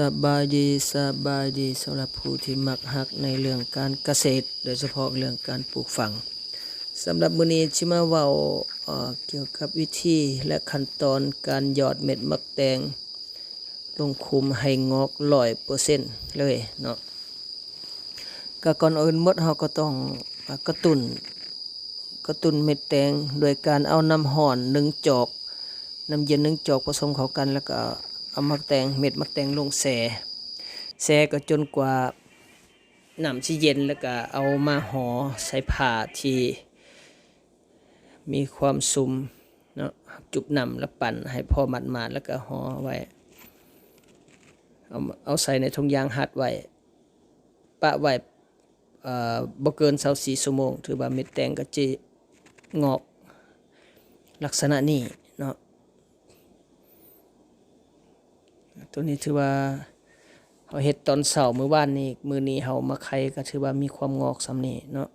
สบายดีสบายดีสำหรับผู้ที่มักหักในเรื่องการเกษตร โดยเฉพาะเรื่องการปลูกฝังสำหรับมื้อนี้ชิมาเว้าเกี่ยวกับวิธีและขั้นตอนการหยอดเม็ดมักแตง ลงคุมให้งอกร้อยเปอร์เซ็นต์เลยเนาะก็ก่อนอื่นมดเราก็ต้องกระตุ้นกระตุ้นเม็ดแตงโดยการเอาน้ำห่อนหนึ่งจอกน้ำเย็นหนึ่งจอกผสมเข้ากันแล้วก็ เอามักแตงเม็ดมักแตงลงแช่แช่ก็จนกว่าน้ำที่เย็นแล้วก็เอามาห่อใส่ผ้าที่มีความซุมเนาะจุบนำแล้วปั่นให้พอมัดมาดๆแล้วก็ห่อไว้เอาเอาใส่ในถุงยางหัดไว้ปะไว้เอ่อบ่เกิน24ชั่วโมง ถือว่าเม็ดแตงก็จะงอกลักษณะนี้เนาะ ตัวนี้ถือว่าเขาเฮ็ดตอนเสาร์มื้อวานนี้มื้อนี้เฮามาไข่ก็ถือว่ามีความงอกสำนี้เนาะ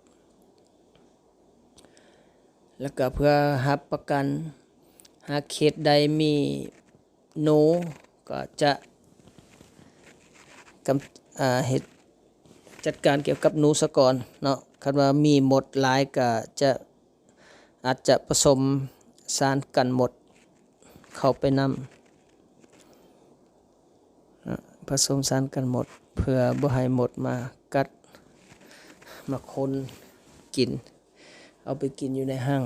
แล้วก็เพื่อรับประกัน หากเขตใดมีหนูก็จะกำอ่าเฮ็ดจัดการเกี่ยวกับนูซะก่อนเนาะคันว่ามีหมดหลายก็จะอาจจะผสมสารกันหมดเข้าไปนำ ผสมสารกันหมด เพื่อบ่ให้หมดมากัดมาคนกิน เอาไปกินอยู่ในห้าง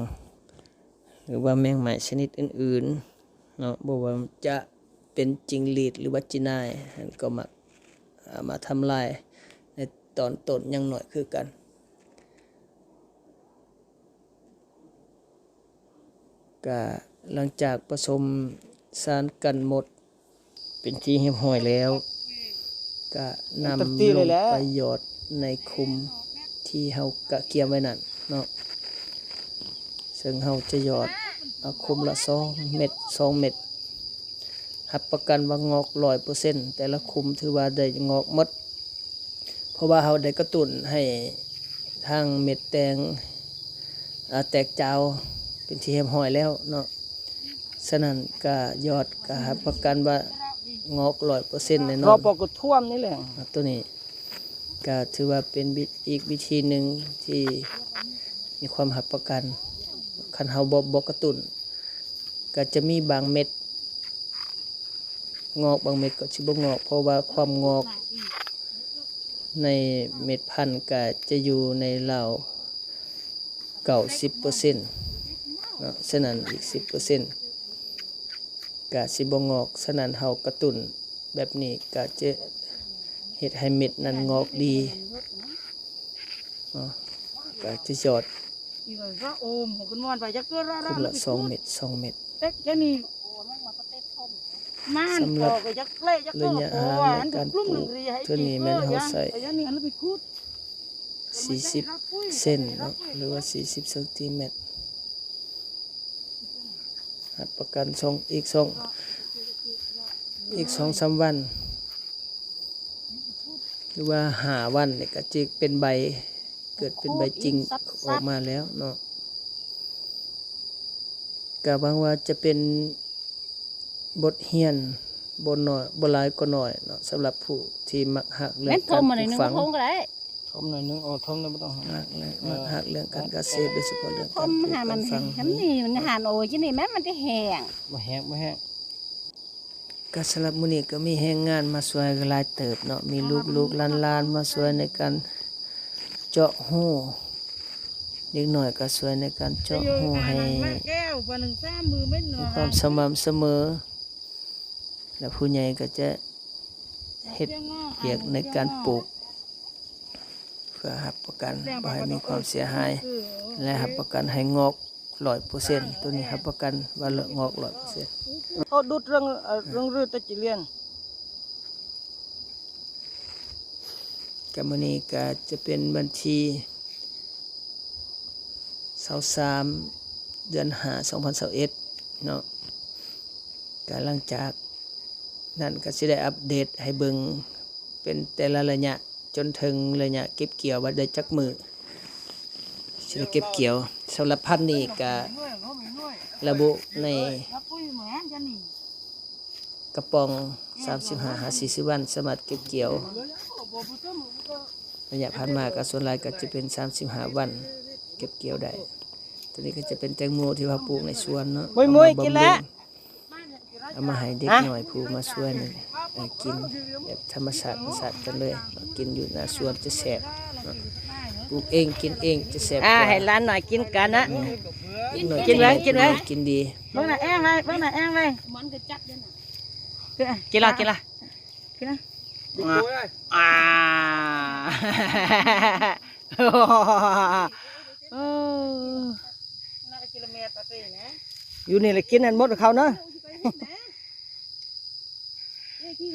หรือว่าแมงไม้ชนิดอื่นๆเนาะบ่ว่าจะเป็นจิงหรีดหรือว่าจินายอันก็มาามาทำลายในตอนต้นยังหน่อยคือกันก็หลังจากผสมสารกันหมด เป็นที่เรียบร้อยแล้ว ก็นำลงไปหยอดในคุมที่เฮากะเกียมไว้นั่นเนาะซึ่งเฮาจะหยอดเอาคุมละ2เม็ด2เม็ดรับประกันว่างอก100%แต่ละคุมถือว่าได้งอกหมด เพราะว่าเฮาได้กระตุ้นให้ทางเม็ดแตงอ่าแตกจาวเป็นที่เรียบร้อยแล้วเนาะฉะนั้นก็ยอดก็รับประกันว่า งอกร้อยเปอร์เซ็นต์แน่นรออนปอกก็ท่วมนี่แหละครับตัวนี้ก็ถือว่าเป็นวิอีกวิธีหนึ่งที่มีความหับประกันคันเฮาบ่บ่กระตุนก็จะมีบางเม็ด งอกบางเม็ดก็สิบ่งอก เพราะว่าความงอก ในเม็ดพันธุ์ก็จะอยู่ในราวเก่า10%เนาะฉะนั้นอีก10% กะสิบ่งอกฉะนั้นเฮากระตุ้นแบบนี้ก็จะเฮ็ดให้เม็ดนั้นงอกดีเนาะก็จะยอดอีกก็โอมของคุณมอนไปจักตัวละคุมละ2เม็ด2เม็ดเต็กแค่นี้ม่านสำหรับปอกก็จักเล่จักตัวระยะโอ้ห่างอันในการกลุ่มปลูหนึ่กงเรียให้เท่านี้แม่นเฮาใส่ไปยันนี่อันนั้นไปคูด40เซนเนาะหรือว่า40เซนติเมตรรับ ประกันส่งอีกส่งอีก2-3วัน หรือว่าหาวันนี่ก็จะเป็นใบเกิดเป็นใบจริงออกมาแล้วเนาะกะบางว่าจะเป็นบทเรียนบนน้อยบหลายก็น้อยเนาะสำหรับผู้ที่มักหักเรื่อแม่งนทการมปมาหน่ลูอยกหนึงฝัง ทมก็ได้ทมหน่อยนึงอ๋อทมเลยไม่ต้องหามักเรื่องมักหักเรื่องการเกษตรโดยเฉพาะเรื่องทการมปลูกหามักานรฝังทำนี่มันหานโอ้ยที่นี่แม่นมันจะแห้งบ่แห้งบ่แห้งก็สำหรับมื้อนี้ก็มีแรงงานมาช่วยหลายเติบเนาะมีลูกๆหลานๆมาช่วยในการเจาะหูเด็กน้อยก็ช่วยในการเจาะหูให้แก้วปหนึ่งสามมือไม่เหนื่มีอยความสม่ำเสมอ และผู้ใหญ่ก็จะเฮ็ดเวียกในการปลูกเพื่อรับประกันบ่ให้มีความเสียหาย และรับประกันให้งอกร้อยเปอร์เซ็นต์ตัวนี้รับประกันว่าเลิกงอกร้อยเปอร์เซ็นต์เขาดุดเรื่องเอ่อเรื่องรื้อตะจิเลียนกัมอนี้ก็จะเป็นบัญชี23เดือน5 2021เนาะก็หลังจากนั้นก็สิได้อัปเดตให้เบิ่งเป็นแต่ละระยะ จนถึงระยะเก็บเกี่ยวว่าได้จักมือสิได้เก็บเกี่ยวสำหรับพันธุ์นี้ก็หน่วยเขาไม่หน่วยระบุในรับปุ้ยเหมือนกันนี่กระป๋อง 35 50วันสามารถเก็บเกี่ยวระยะผ่านมาก็ส่วนหลายก็จะเป็น 35 วัน เก็บเกี่ยวได้ตัวนี้ก็จะเป็นแตงโมที่ว่าปลูกในสวนเนาะมุ้ยมุ้ยกินแล้ว เอามาให้เด็กหน่อยผู้มาช่วยนี่เออกินแบบธรรมชาติธรรมชาติกันเลย กินอยู่หน้าสวนจะแซ่บเนาะปลูกเองกินเองจะแซ่บกอ่าว่าให้ร้านหน่อยกินกันนะเด็กหน่อยกินไหมกินไหมกินดีเบิ่งหน้าแอ้งเลยเบิ่งหน้าแอ้งเลยมันก็จับด้วยน่ะกินละกินละกินละอ่าเอออยู่นี่แหละกินอันหมดกับเขาเนาะไปไหน ที่